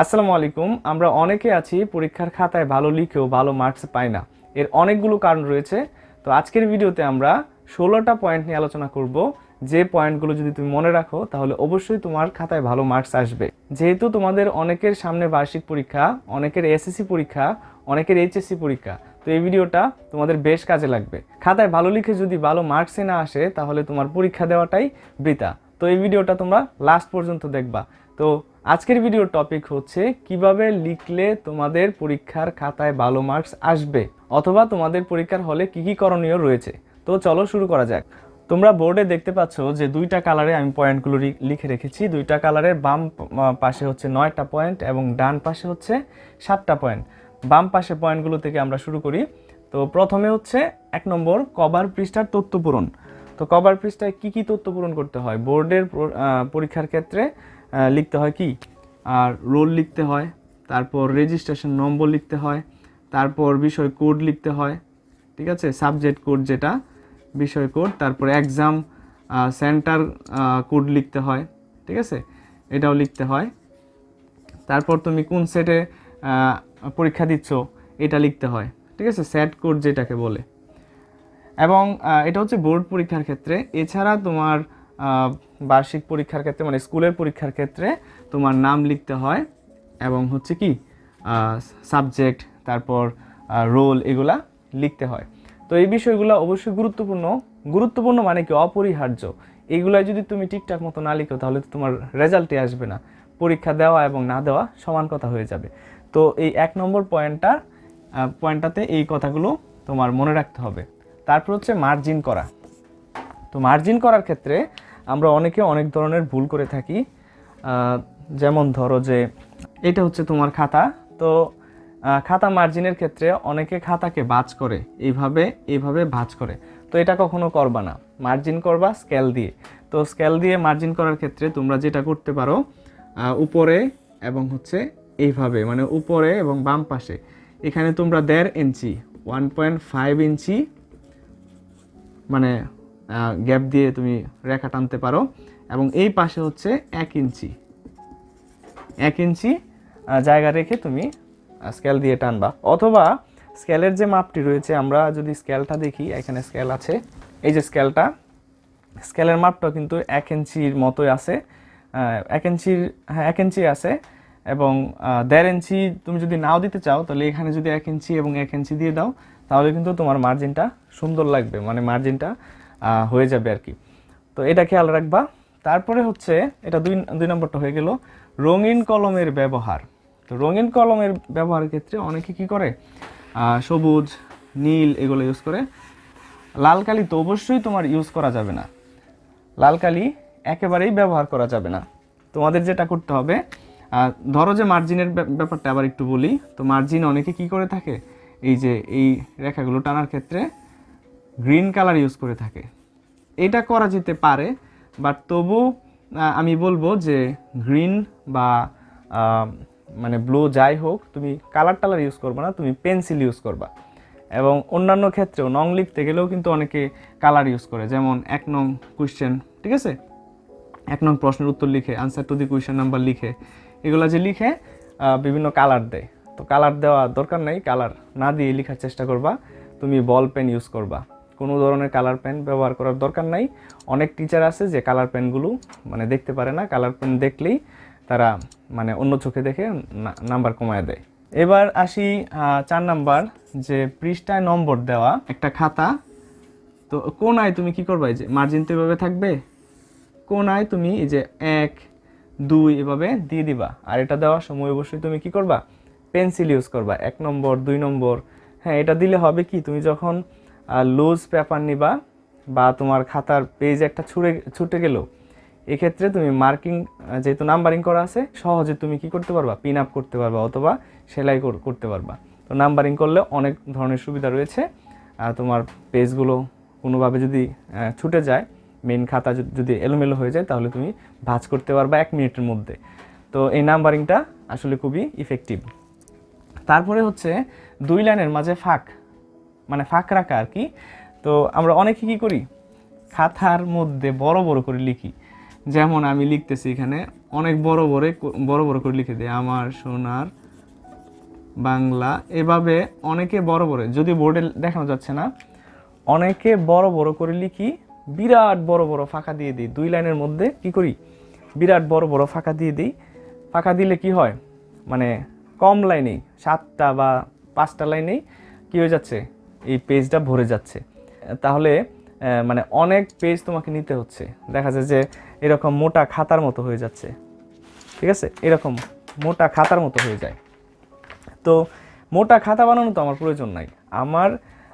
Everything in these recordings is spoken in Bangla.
আসসালামু আলাইকুম, আমরা অনেকে আছি পরীক্ষার খাতায় ভালো লিখেও ভালো মার্কস পাই না। এর অনেকগুলো কারণ রয়েছে। তো আজকের ভিডিওতে আমরা ষোলোটা পয়েন্ট নিয়ে আলোচনা করব। যে পয়েন্টগুলো যদি তুমি মনে রাখো, তাহলে অবশ্যই তোমার খাতায় ভালো মার্কস আসবে। যেহেতু তোমাদের অনেকের সামনে বার্ষিক পরীক্ষা, অনেকের এসএসসি পরীক্ষা, অনেকের এইচএসসি পরীক্ষা, তো এই ভিডিওটা তোমাদের বেশ কাজে লাগবে। খাতায় ভালো লিখে যদি ভালো মার্কসে না আসে, তাহলে তোমার পরীক্ষা দেওয়াটাই বৃথা। তো এই ভিডিওটা তোমরা লাস্ট পর্যন্ত দেখবা। তো আজকের ভিডিওর টপিক হচ্ছে কীভাবে লিখলে তোমাদের পরীক্ষার খাতায় ভালো মার্কস আসবে অথবা তোমাদের পরীক্ষার হলে কি কি করণীয় রয়েছে। তো চলো শুরু করা যাক। তোমরা বোর্ডে দেখতে পাচ্ছ যে দুইটা কালারে আমি পয়েন্টগুলো লিখে রেখেছি। দুইটা কালারের বাম পাশে হচ্ছে নয়টা পয়েন্ট এবং ডান পাশে হচ্ছে সাতটা পয়েন্ট বাম পাশে পয়েন্টগুলো থেকে আমরা শুরু করি। তো প্রথমে হচ্ছে এক নম্বর কভার পৃষ্ঠার তথ্য পূরণ। তো কভার পৃষ্ঠায় কী কী তথ্য পূরণ করতে হয়? বোর্ডের পরীক্ষার ক্ষেত্রে লিখতে হয় কি? আর রোল লিখতে হয়, তারপর রেজিস্ট্রেশন নম্বর লিখতে হয়, তারপর বিষয় কোড লিখতে হয়, ঠিক আছে? সাবজেক্ট কোড যেটা, বিষয় কোড তারপর এক্সাম সেন্টার কোড লিখতে হয়, ঠিক আছে? এটাও লিখতে হয়। তারপর তুমি কোন সেটে পরীক্ষা দিচ্ছ, এটা লিখতে হয়, ঠিক আছে? সেট কোড যেটাকে বলে। এবং এটা হচ্ছে বোর্ড পরীক্ষার ক্ষেত্রে। এছাড়া তোমার বার্ষিক পরীক্ষার ক্ষেত্রে মানে স্কুলের পরীক্ষার ক্ষেত্রে তোমার নাম লিখতে হয় এবং হচ্ছে কি সাবজেক্ট তারপর রোল এগুলা লিখতে হয়। তো এই বিষয়গুলো অবশ্যই গুরুত্বপূর্ণ। গুরুত্বপূর্ণ মানে কি? অপরিহার্য। এইগুলা যদি তুমি ঠিকঠাক মতো না লিখো, তাহলে তো তোমার রেজাল্টে আসবে না। পরীক্ষা দেওয়া এবং না দেওয়া সমান কথা হয়ে যাবে। তো এই এক নম্বর পয়েন্টটা পয়েন্টটাতে এই কথাগুলো তোমার মনে রাখতে হবে। তারপর হচ্ছে মার্জিন করা। তো মার্জিন করার ক্ষেত্রে আমরা অনেকে অনেক ধরনের ভুল করে থাকি। যেমন ধরো যে এটা হচ্ছে তোমার খাতা। তো খাতা মার্জিনের ক্ষেত্রে অনেকে খাতাকে ভাঁজ করে, এইভাবে এইভাবে ভাঁজ করে। তো এটা কখনো করবা না। মার্জিন করবা স্কেল দিয়ে। তো স্কেল দিয়ে মার্জিন করার ক্ষেত্রে তোমরা যেটা করতে পারো উপরে এবং হচ্ছে এইভাবে মানে উপরে এবং বাম পাশে। এখানে তোমরা দেড় ইঞ্চি ওয়ান পয়েন্ট ফাইভ ইঞ্চি মানে গ্যাপ দিয়ে তুমি রেখা টানতে পারো এবং এই পাশে হচ্ছে এক ইঞ্চি। এক ইঞ্চি জায়গা রেখে তুমি স্কেল দিয়ে টানবা। অথবা স্কেলের যে মাপটি রয়েছে, আমরা যদি স্কেলটা দেখি, এখানে স্কেল আছে। এই যে স্কেলটা স্কেলের মাপটা কিন্তু এক ইঞ্চির মতোই আছে। এক ইঞ্চির হ্যাঁ এক ইঞ্চি আছে এবং দেড় ইঞ্চি তুমি যদি নাও দিতে চাও, তাহলে এখানে যদি এক ইঞ্চি এবং এক ইঞ্চি দিয়ে দাও, তাহলে কিন্তু তোমার মার্জিনটা সুন্দর লাগবে। মানে মার্জিনটা হয়ে যাবে আর কি। তো এটা খেয়াল রাখবা। তারপরে হচ্ছে, এটা দুই দুই নম্বরটা হয়ে গেল, রঙিন কলমের ব্যবহার। তো রঙিন কলমের ব্যবহারের ক্ষেত্রে অনেকে কি করে? সবুজ, নীল এগুলো ইউজ করে। লাল কালি তো অবশ্যই তোমার ইউজ করা যাবে না। লাল কালি একেবারেই ব্যবহার করা যাবে না। তোমাদের যেটা করতে হবে ধরো যে মার্জিনের ব্যাপ- ব্যাপারটা আবার একটু বলি। তো মার্জিন অনেকে কি করে থাকে? এই যে, এই রেখাগুলো টানার ক্ষেত্রে গ্রিন কালার ইউজ করে থাকে। এটা করা যেতে পারে, বাট তবু আমি বলব যে গ্রিন বা মানে ব্লু যাই হোক, তুমি কালার টালার ইউজ করবে না, তুমি পেন্সিল ইউজ করবা। এবং অন্যান্য ক্ষেত্রেও নং লিখতে গেলেও কিন্তু অনেকে কালার ইউজ করে, যেমন এক নং কোয়েশ্চেন ঠিক আছে? এক নং প্রশ্নের উত্তর লিখে answer to the question number লিখে, এগুলো যে লিখে বিভিন্ন কালার দেয়। তো কালার দেওয়া দরকার নেই, কালার না দিয়ে লেখার চেষ্টা করবা, তুমি বল, পেন ইউজ করবা। কোনো ধরনের কালার পেন ব্যবহার করার দরকার নাই। অনেক টিচার আছে যে কালার পেনগুলো মানে দেখতে পারে না। কালার পেন দেখলেই তারা মানে অন্য চোখে দেখে নাম্বার কমায় দেয়। এবার আসি চার নাম্বার যে পৃষ্ঠায় নম্বর দেওয়া একটা খাতা। তো কোন আয় তুমি কি করবা? যে মার্জিন তো এভাবে থাকবে। কোন আয় তুমি এই যে এক, দুই এভাবে দিয়ে দিবা। আর এটা দেওয়ার সময় অবশ্যই তুমি কি করবা? পেন্সিল ইউজ করবা। এক নম্বর, দুই নম্বর। হ্যাঁ এটা দিলে হবে কি? তুমি যখন লুজ পেপার নিবা বা তোমার খাতার পেজ একটা ছুড়ে, ছুটে গেল, এক্ষেত্রে তুমি মার্কিং যেহেতু নাম্বারিং করা আছে, সহজে তুমি কি করতে পারবা? পিন আপ করতে পারবা অথবা সেলাই কর- করতে পারবা। তো নাম্বারিং করলে অনেক ধরনের সুবিধা রয়েছে। আর তোমার পেজগুলো কোনোভাবে যদি ছুটে যায় মেন খাতা যদি এলোমেলো হয়ে যায়, তাহলে তুমি ভাঁজ করতে পারবা এক মিনিটের মধ্যে। তো এই নাম্বারিংটা আসলে খুবই ইফেক্টিভ তারপরে হচ্ছে দুই লাইনের মাঝে ফাঁক। মানে ফাঁক রাখা আর কি। তো আমরা অনেকে কী করি? খাতার মধ্যে বড় বড় করে লিখি। যেমন আমি লিখতেছি এখানে, অনেক বড় বড় বড় বড় করে লিখে দিই আমার, সোনার, বাংলা, এভাবে অনেকে বড় বড়। যদি বোর্ডে দেখানো যাচ্ছে না, অনেকে বড় বড় করে লিখি, বিরাট বড় বড় ফাঁকা দিয়ে দিই। দুই লাইনের মধ্যে কি করি? বিরাট বড় বড় ফাঁকা দিয়ে দিই। ফাঁকা দিলে কি হয়? মানে কম লাইনেই, সাতটা বা পাঁচটা লাইনেই কি হয়ে যাচ্ছে? এই পেজটা ভরে যাচ্ছে। তাহলে মানে অনেক পেজ তোমাকে নিতে হচ্ছে। দেখা যায় যে এরকম মোটা খাতার মতো হয়ে যাচ্ছে। ঠিক আছে? এরকম মোটা খাতার মতো হয়ে যায়। তো মোটা খাতা বানানো তো আমার প্রয়োজন নাই। আমার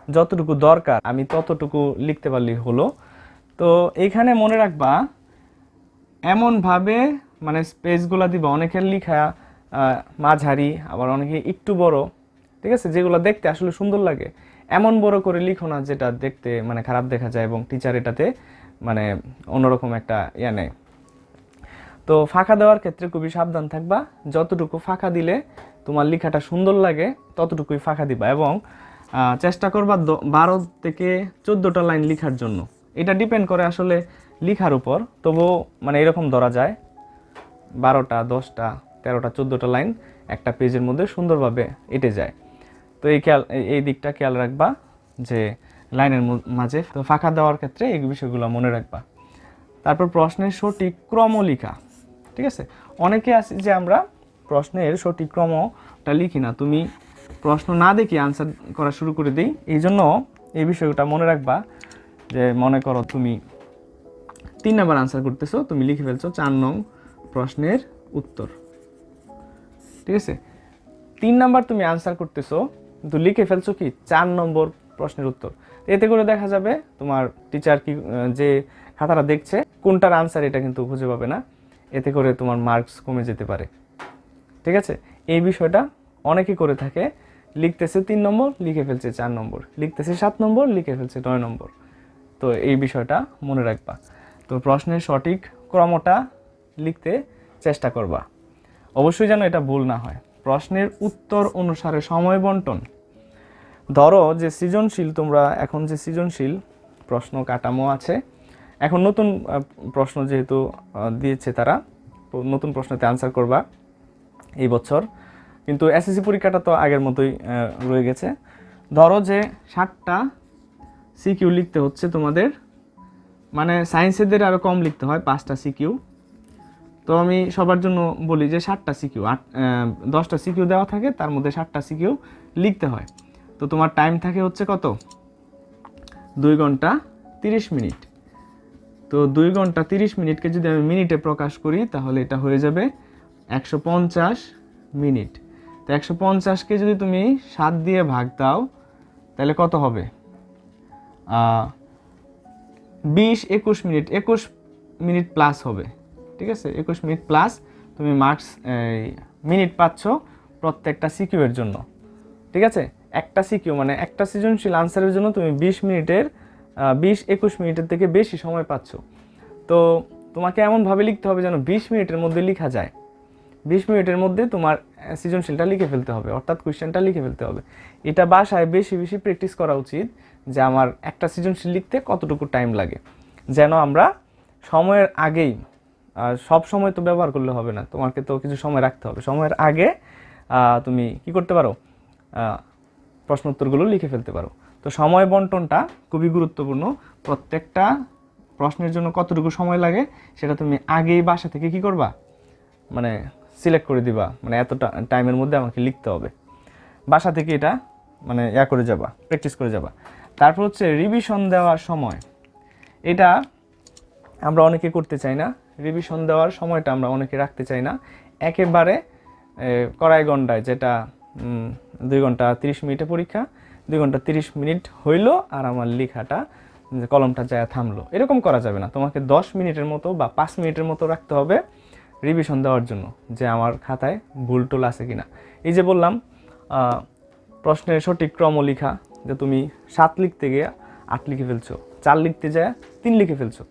যতটুকু দরকার, আমি ততটুকু লিখতে পারলেই হলো। তো এইখানে মনে রাখবা, এমনভাবে মানে স্পেসগুলো দিবা, অনেকের লিখা মাঝারি, আবার অনেকে একটু বড়। ঠিক আছে? যেগুলো দেখতে আসলে সুন্দর লাগে। এমন বড় করে লিখো না যেটা দেখতে মানে খারাপ দেখা যায় এবং টিচার এটাতে মানে অন্যরকম একটা ইয়া নেয়। তো ফাঁকা দেওয়ার ক্ষেত্রে খুবই সাবধান থাকবা। যতটুকু ফাঁকা দিলে তোমার লেখাটা সুন্দর লাগে, ততটুকুই ফাঁকা দিবা এবং চেষ্টা করবা বারো থেকে চোদ্দোটা লাইন লেখার জন্য। এটা ডিপেন্ড করে আসলে লেখার উপর। তবুও মানে এরকম ধরা যায়, বারোটা, দশটা, তেরোটা, চোদ্দোটা লাইন একটা পেজের মধ্যে সুন্দরভাবে এঁটে যায়। তো এই খেয়াল এই- দিকটা খেয়াল রাখবা যে লাইনের মাঝে তো ফাঁকা দেওয়ার ক্ষেত্রে এই বিষয়গুলো মনে রাখবা। তারপর প্রশ্নের সঠিক ক্রম লিখা ঠিক আছে? অনেকে আছে যে আমরা প্রশ্নের সঠিক ক্রমটা লিখি না। তুমি প্রশ্ন না দেখি আনসার করা শুরু করে দিই। এই জন্য এই বিষয়টা মনে রাখবা যে মনে করো তুমি তিন নাম্বার আনসার করতেছো, তুমি লিখে ফেলছো চার নং প্রশ্নের উত্তর। ঠিক আছে? তিন নাম্বার তুমি আনসার করতেছো কিন্তু লিখে ফেলছো কি? চার নম্বর প্রশ্নের উত্তর। এতে করে দেখা যাবে তোমার টিচার কি যে খাতাটা দেখছে, কোনটার আনসার এটা কিন্তু খুঁজে পাবে না। এতে করে তোমার মার্কস কমে যেতে পারে। ঠিক আছে? এই বিষয়টা অনেকে করে থাকে। লিখতেছে তিন নম্বর, লিখে ফেলছে চার নম্বর। লিখতেছে সাত নম্বর, লিখে ফেলছে নয় নম্বর। তো এই বিষয়টা মনে রাখবা। তো প্রশ্নের সঠিক ক্রমটা লিখতে চেষ্টা করবা। অবশ্যই যেন এটা ভুল না হয়। প্রশ্নের উত্তর অনুসারে সময় বন্টন। ধরো যে সৃজনশীল, তোমরা এখন যে সৃজনশীল প্রশ্ন কাঠামো আছে, এখন নতুন প্রশ্ন যেহেতু দিয়েছে তারা নতুন প্রশ্নতে আনসার করবা এই বছর। কিন্তু এসএসসি পরীক্ষাটা তো আগের মতোই রয়ে গেছে। ধরো যে ষাটটা সিকিউ লিখতে হচ্ছে তোমাদের মানে সায়েন্সেদের আরও কম লিখতে হয়, পাঁচটা সিকিউ তো আমি সবার জন্য বলি যে ষাটটা সিকিউ আট দশটা সিকিউ দেওয়া থাকে, তার মধ্যে ষাটটা সিকিউ লিখতে হয়। তো তোমার টাইম থাকে হচ্ছে কত? দুই ঘণ্টা তিরিশ মিনিট। তো দুই ঘণ্টা তিরিশ মিনিটকে যদি আমি মিনিটে প্রকাশ করি, তাহলে এটা হয়ে যাবে একশো পঞ্চাশ মিনিট। তো একশো পঞ্চাশকে যদি তুমি সাত দিয়ে ভাগ দাও, তাহলে কত হবে? বিশ একুশ মিনিট। একুশ মিনিট প্লাস হবে। ঠিক আছে? একুশ মিনিট প্লাস তুমি মার্কস মিনিট পাচ্ছ প্রত্যেকটা সিকিউয়ের জন্য। ঠিক আছে? একটা সিকিউ মানে একটা সৃজনশীল আনসারের জন্য তুমি বিশ মিনিটের বিশ একুশ মিনিটের থেকে বেশি সময় পাচ্ছ। তো তোমাকে এমনভাবে লিখতে হবে যেন বিশ মিনিটের মধ্যে লেখা যায়। বিশ মিনিটের মধ্যে তোমার সৃজনশীলটা লিখে ফেলতে হবে, অর্থাৎ কোয়েশ্চেনটা লিখে ফেলতে হবে। এটা বাসায় বেশি বেশি প্র্যাকটিস করা উচিত যে আমার একটা সৃজনশীল লিখতে কতটুকু টাইম লাগে। যেন আমরা সময়ের আগেই সব সময় তো ব্যবহার করলে হবে না, তোমাকে তো কিছু সময় রাখতে হবে। সময়ের আগে তুমি কি করতে পারো? প্রশ্ন উত্তরগুলো লিখে ফেলতে পারো। তো সময় বন্টনটা খুবই গুরুত্বপূর্ণ। প্রত্যেকটা প্রশ্নের জন্য কতটুকু সময় লাগে, সেটা তুমি আগেই বাসা থেকে কি করবা? মানে সিলেক্ট করে দিবা। মানে এতটা টাইমের মধ্যে আমাকে লিখতে হবে। বাসা থেকে এটা মানে ইয়া করে যাবা, প্র্যাকটিস করে যাবা। তারপর হচ্ছে রিভিশন দেওয়ার সময়। এটা আমরা অনেকে করতে চাই না। রিভিশন দেওয়ার সময়টা আমরা অনেকে রাখতে চাই না। একেবারে কড়াই ঘন্টায় যেটা দুই ঘণ্টা তিরিশ মিনিটে পরীক্ষা, দুই ঘণ্টা তিরিশ মিনিট হইল আর আমার লেখাটা কলমটা যায় থামলো। এরকম করা যাবে না। তোমাকে দশ মিনিটের মতো বা পাঁচ মিনিটের মতো রাখতে হবে রিভিশন দেওয়ার জন্য, যে আমার খাতায় ভুল টুল আছে কি না এই যে বললাম প্রশ্নের সঠিক ক্রম লিখা যে তুমি সাত লিখতে গিয়ে আট লিখে ফেলছো, চার লিখতে যায়, তিন লিখে ফেলছো।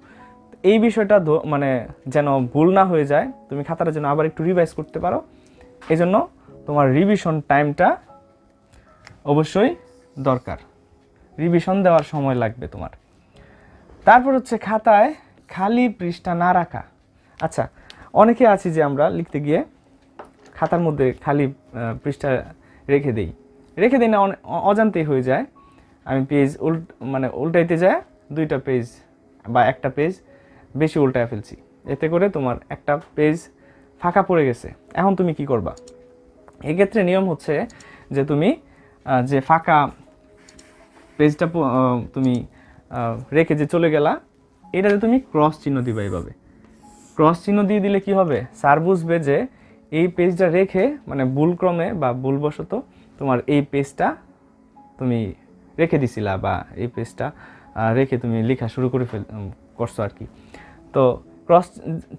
এই বিষয়টা মানে যেন ভুল না হয়ে যায়, তুমি খাতাটা যেন আবার একটু রিভাইজ করতে পারো। এই জন্য তোমার রিভিশন টাইমটা অবশ্যই দরকার। রিভিশন দেওয়ার সময় লাগবে তোমার। তারপর হচ্ছে খাতায় খালি পৃষ্ঠা না রাখা। আচ্ছা অনেকে আছি যে আমরা লিখতে গিয়ে খাতার মধ্যে খালি পৃষ্ঠা রেখে দেই। রেখে দিই না অজান্তেই হয়ে যায়। আমি পেজ উল্ট মানে উল্টাইতে যায়, দুইটা পেজ বা একটা পেজ বেশি উল্টায় ফেলছি। এতে করে তোমার একটা পেজ ফাঁকা পড়ে গেছে। এখন তুমি কি করবা? এক্ষেত্রে নিয়ম হচ্ছে যে তুমি যে ফাঁকা পেজটা তুমি রেখে যে চলে গেলা, এটাতে তুমি ক্রস চিহ্ন দিবা এইভাবে। ক্রস চিহ্ন দিয়ে দিলে কি হবে? স্যার বুঝবে যে এই পেজটা রেখে মানে ভুলক্রমে বা ভুলবশত তোমার এই পেজটা তুমি রেখে দিছিলা বা এই পেজটা রেখে তুমি লেখা শুরু করে ফেল করছ আর কি। তো ক্রস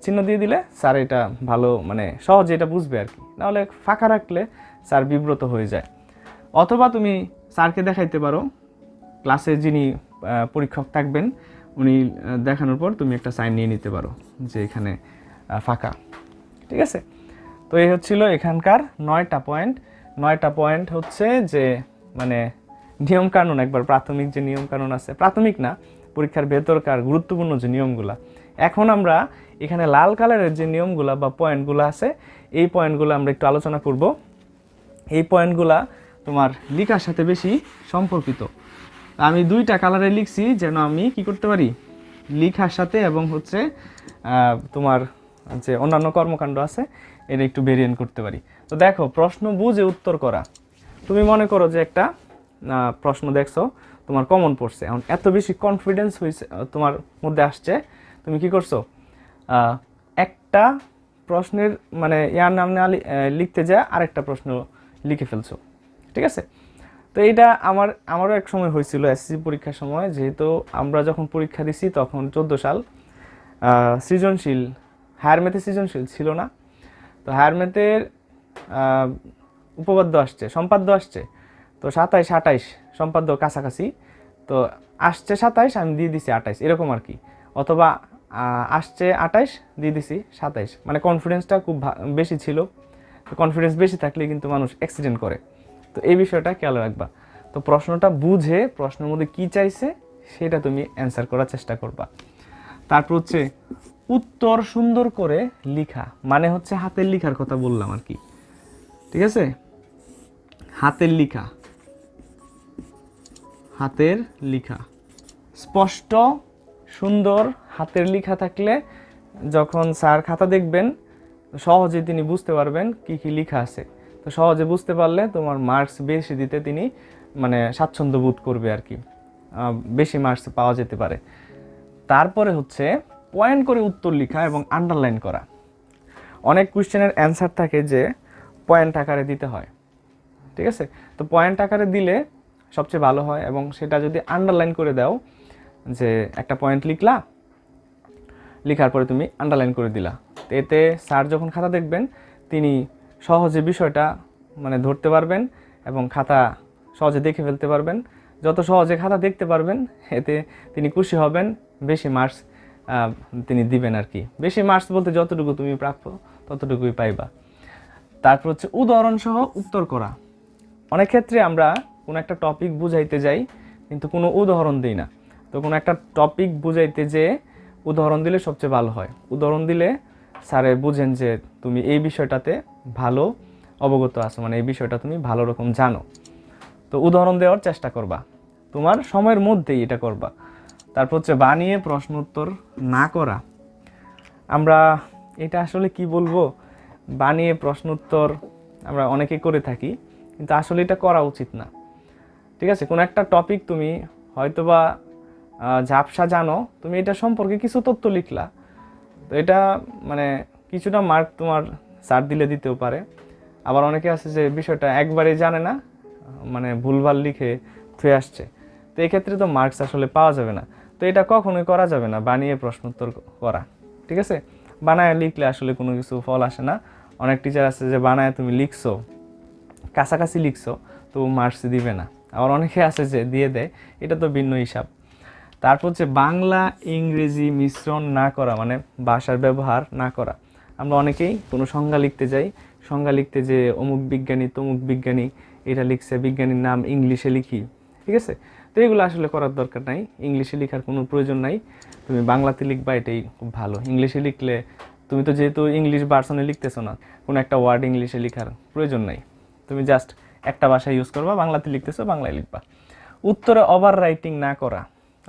চিহ্ন দিয়ে দিলে স্যার এটা ভালো মানে সহজে এটা বুঝবে আর কি। নাহলে ফাঁকা রাখলে স্যার বিব্রত হয়ে যায়। অথবা তুমি স্যারকে দেখাইতে পারো। ক্লাসে যিনি পরীক্ষক থাকবেন, উনি দেখানোর পর তুমি একটা সাইন নিয়ে নিতে পারো যে এখানে ফাঁকা। ঠিক আছে? তো এই হচ্ছিল এখানকার নয়টা পয়েন্ট। নয়টা পয়েন্ট হচ্ছে যে মানে নিয়মকানুন, একবার প্রাথমিক যে নিয়মকানুন আছে, প্রাথমিক না, পরীক্ষার ভেতরকার গুরুত্বপূর্ণ যে নিয়মগুলা। এখন আমরা এখানে লাল কালারের যে নিয়মগুলা বা পয়েন্টগুলো আছে, এই পয়েন্টগুলো আমরা একটু আলোচনা করব। এই পয়েন্টগুলা তোমার লিখার সাথে বেশি সম্পর্কিত। আমি দুইটা কালারে লিখছি যেন আমি কি করতে পারি? লিখার সাথে এবং হচ্ছে তোমার যে অন্যান্য কর্মকাণ্ড আছে এটা একটু ভেরিয়েন্ট করতে পারি। তো দেখো, প্রশ্ন বুঝে উত্তর করা। তুমি মনে করো যে একটা প্রশ্ন দেখছ, তোমার কমন পড়ছে। এখন এত বেশি কনফিডেন্স হয়েছে তোমার মধ্যে আসছে, তুমি কি করছ? একটা প্রশ্নের মানে ইয়ার নাম না লিখতে যা আরেকটা প্রশ্ন লিখে ফেলছো। ঠিক আছে? তো এইটা আমার, আমারও এক সময় হয়েছিল এসএসসি পরীক্ষার সময়, যেহেতু আমরা যখন পরীক্ষা দিছি তখন চোদ্দ সাল সৃজনশীল হায়ার ম্যাথে সৃজনশীল ছিল না। তো হায়ার ম্যাথের উপপাদ্য আসছে, সম্পাদ্য আসছে। তো সাতাইশ আটাইশ সম্পাদ্য কাছাকাছি। তো আসছে সাতাইশ, আমি দিয়ে দিছি আটাইশ এরকম আর কি। অথবা আসছে আটাইশ দিয়ে দিছি সাতাইশ। মানে কনফিডেন্সটা খুব বেশি ছিল। কনফিডেন্স বেশি থাকলে কিন্তু মানুষ অ্যাক্সিডেন্ট করে। তো এই বিষয়টা খেয়াল রাখবা। তো প্রশ্নটা বুঝে, প্রশ্নের মধ্যে কি চাইছে, সেটা তুমি অ্যান্সার করার চেষ্টা করবা। তারপর হচ্ছে, উত্তর সুন্দর করে লিখা মানে হচ্ছে হাতের লিখার কথা বললাম আর কি। ঠিক আছে? হাতের লিখা। হাতের লিখা। স্পষ্ট, সুন্দর হাতের লিখা থাকলে যখন স্যার খাতা দেখবেন, সহজে তিনি বুঝতে পারবেন কি কি লিখা আছে। তো সহজে বুঝতে পারলে তোমার মার্কস বেশি দিতে তিনি মানে স্বাচ্ছন্দ্য বোধ করবে আর কি। বেশি মার্কস পাওয়া যেতে পারে। তারপরে হচ্ছে পয়েন্ট করে উত্তর লেখা এবং আন্ডারলাইন করা। অনেক কোশ্চেনের অ্যান্সার থাকে যে পয়েন্ট আকারে দিতে হয়। ঠিক আছে? তো পয়েন্ট আকারে দিলে সবচেয়ে ভালো হয় এবং সেটা যদি আন্ডারলাইন করে দাও, যে একটা পয়েন্ট লিখলা, লেখার পরে তুমি আন্ডারলাইন করে দিলা। এতে স্যার যখন খাতা দেখবেন, তিনি সহজে বিষয়টা মানে ধরতে পারবেন এবং খাতা সহজে দেখে ফেলতে পারবেন। যত সহজে খাতা দেখতে পারবেন, এতে তিনি খুশি হবেন, বেশি মার্কস তিনি দিবেন আর কি। বেশি মার্কস বলতে যতটুকু তুমি প্রাপ্য, ততটুকুই পাইবা। তারপর হচ্ছে উদাহরণ সহ উত্তর করা। অনেক ক্ষেত্রে আমরা কোনো একটা টপিক বুঝাইতে যাই, কিন্তু কোনো উদাহরণ দিই না। তো কোনো একটা টপিক বুঝাইতে যে উদাহরণ দিলে সবচেয়ে ভালো হয়। উদাহরণ দিলে স্যারে বুঝেন যে তুমি এই বিষয়টাতে ভালো অবগত আছো মানে এই বিষয়টা তুমি ভালো রকম জানো। তো উদাহরণ দেওয়ার চেষ্টা করবা। তোমার সময়ের মধ্যেই এটা করবা। তারপর হচ্ছে বানিয়ে প্রশ্ন উত্তর না করা। আমরা এটা আসলে কি বলব? বানিয়ে প্রশ্ন উত্তর আমরা অনেকে করে থাকি, কিন্তু আসলে এটা করা উচিত না। ঠিক আছে? কোনো একটা টপিক তুমি হয়তোবা ঝাপসা জানো, তুমি এটা সম্পর্কে কিছু তথ্য লিখলা। তো এটা মানে কিছুটা মার্ক তোমার স্যার দিলে দিতেও পারে। আবার অনেকে আছে যে বিষয়টা একবারে জানে না মানে ভুলভাল লিখে থুয়ে আসছে। তো এক্ষেত্রে তো মার্কস আসলে পাওয়া যাবে না। তো এটা কখনোই করা যাবে না, বানিয়ে প্রশ্ন উত্তর করা, ঠিক আছে? বানায় লিখলে আসলে কোনো কিছু ফল আসে না। অনেক টিচার আছে যে বানায় তুমি লিখছো, কাছাকাছি লিখছো, তো মার্কস দিবে না। আবার অনেকে আছে যে দিয়ে দেয়, এটা তো ভিন্ন হিসাব। তারপর হচ্ছে বাংলা ইংরেজি মিশ্রণ না করা মানে ভাষার ব্যবহার না করা। আমরা অনেকেই কোনো সংজ্ঞা লিখতে যাই, সংজ্ঞা লিখতে যে অমুক বিজ্ঞানী, তমুক বিজ্ঞানী, এটা লিখছে, বিজ্ঞানীর নাম ইংলিশে লিখি, ঠিক আছে? তো এগুলো আসলে করার দরকার নাই, ইংলিশে লেখার কোনো প্রয়োজন নাই। তুমি বাংলাতে লিখবা, এটাই খুব ভালো। ইংলিশে লিখলে, তুমি তো যেহেতু ইংলিশ ভার্সনে লিখতেছো না, কোনো একটা ওয়ার্ড ইংলিশে লেখার প্রয়োজন নাই। তুমি জাস্ট একটা ভাষা ইউজ করবা, বাংলাতে লিখতেছো, বাংলায় লিখবা। উত্তরে ওভার রাইটিং না করা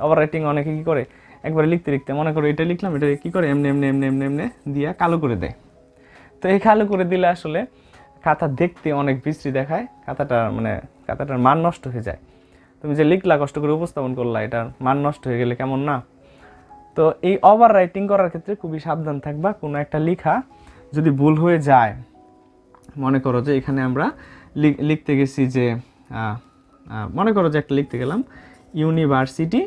ওভার রাইটিং অনেকে কী করে? একবারে লিখতে লিখতে মনে করো এটা লিখলাম, এটা কী করে? এমনি এমনি এমনি এমনি এমনি দিয়া কালো করে দেয়। তো এই কালো করে দিলে আসলে খাতা দেখতে অনেক বিশ্রী দেখায়, খাতাটা মানে খাতাটার মান নষ্ট হয়ে যায়। তুমি যে লিখলা, কষ্ট করে উপস্থাপন করলা, এটার মান নষ্ট হয়ে গেলে কেমন না? তো এই ওভার রাইটিং করার ক্ষেত্রে খুবই সাবধান থাকবা, কোনো একটা লেখা যদি ভুল হয়ে যায়, মনে করো যে এখানে আমরা লিখতে গেছি যে মনে করো যে একটা লিখতে গেলাম ইউনিভার্সিটি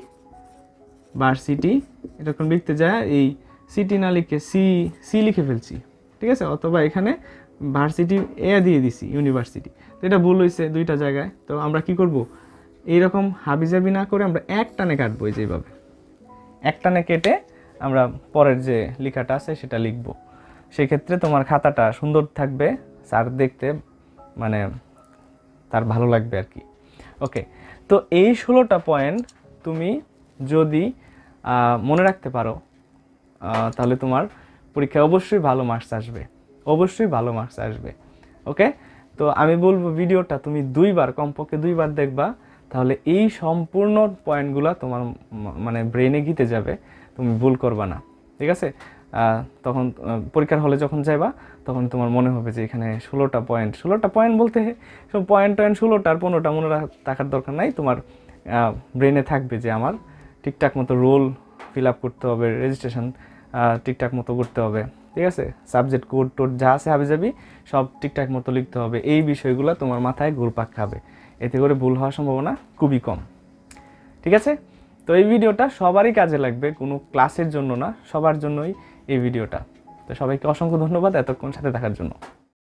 ভার্সিটি এরকম লিখতে যায়, এই সিটি না লিখে সি সি লিখে ফেলছি, ঠিক আছে? অথবা এখানে ভার্সিটি এ দিয়ে দিছি ইউনিভার্সিটি তো এটা ভুল হয়েছে দুইটা জায়গায়। তো আমরা কি করব? এইরকম হাবিজাবি না করে আমরা এক টানে কাটবো যেভাবে। এক টানে কেটে আমরা পরের যে লেখাটা আছে সেটা লিখব। সেক্ষেত্রে তোমার খাতাটা সুন্দর থাকবে স্যার দেখতে মানে তার ভালো লাগবে আর কি। ওকে তো এই ষোলোটা পয়েন্ট তুমি যদি মনে রাখতে পারো তাহলে তোমার পরীক্ষায় অবশ্যই ভালো মার্কস আসবে, অবশ্যই ভালো মার্কস আসবে ওকে তো আমি বলব ভিডিওটা তুমি দুইবার, কমপক্ষে দুইবার দেখবা, তাহলে এই সম্পূর্ণ পয়েন্টগুলো তোমার মানে ব্রেনে গিতে যাবে, তুমি ভুল করবা না, ঠিক আছে? তখন পরীক্ষার হলে যখন যাইবা, তখন তোমার মনে হবে যে এখানে ষোলোটা পয়েন্ট ষোলোটা পয়েন্ট বলতে সব পয়েন্ট টয়েন্ট ষোলোটা আর পনেরোটা মনে থাকার দরকার নাই, তোমার ব্রেনে থাকবে যে আমার ঠিকঠাক মতো রোল ফিল আপ করতে হবে রেজিস্ট্রেশন ঠিকঠাক মতো করতে হবে, ঠিক আছে? সাবজেক্ট কোড টোড যা আছে হাবি যাবি সব ঠিকঠাক মতো লিখতে হবে। এই বিষয়গুলো তোমার মাথায় ঘুরপাক খাবে। এতে করে ভুল হওয়ার সম্ভাবনা খুবই কম। ঠিক আছে? তো এই ভিডিওটা সবারই কাজে লাগবে, কোনো ক্লাসের জন্য না, সবার জন্যই এই ভিডিওটা। তো সবাইকে অসংখ্য ধন্যবাদ এতক্ষণ সাথে থাকার জন্য।